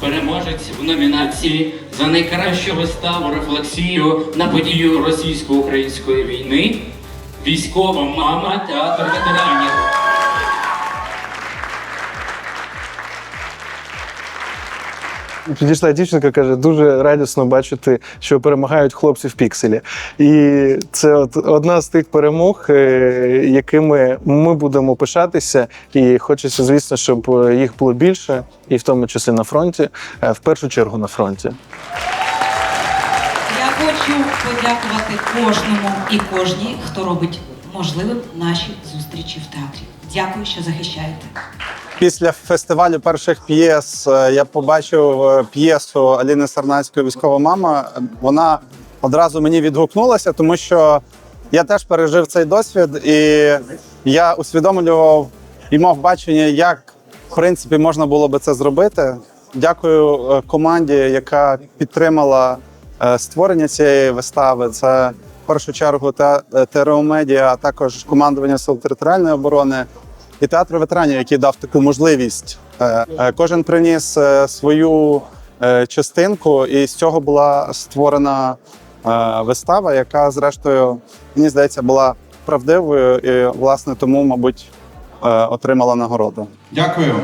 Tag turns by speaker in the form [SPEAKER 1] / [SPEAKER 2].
[SPEAKER 1] переможець в номінації за найкращу виставу рефлексію на подію російсько-української війни. Військова мама театр ветеранів.
[SPEAKER 2] Підійшла дівчинка, каже, дуже радісно бачити, що перемагають хлопці в пікселі. І це от одна з тих перемог, е, якими ми будемо пишатися. І хочеться, звісно, щоб е, їх було більше, і в тому числі на фронті, е, в першу чергу на фронті.
[SPEAKER 3] Я хочу подякувати кожному і кожній, хто робить можливим наші зустрічі в театрі. Дякую, що захищаєте.
[SPEAKER 4] Після фестивалю перших п'єс е, я побачив е, п'єсу Аліни Сарнацької Військова мама. Вона одразу мені відгукнулася, тому що я теж пережив цей досвід, і я усвідомлював і мав бачення, як в принципі можна було би це зробити. Дякую е, команді, яка підтримала створення цієї вистави. Це в першу чергу ТРО Медіа, а також командування Сил територіальної оборони і театр ветеранів, який дав таку можливість. Е, е, Кожен приніс е, свою частинку, і з цього була створена вистава, яка, зрештою, мені здається, була правдивою і, власне, тому, мабуть, отримала нагороду.
[SPEAKER 5] Дякую.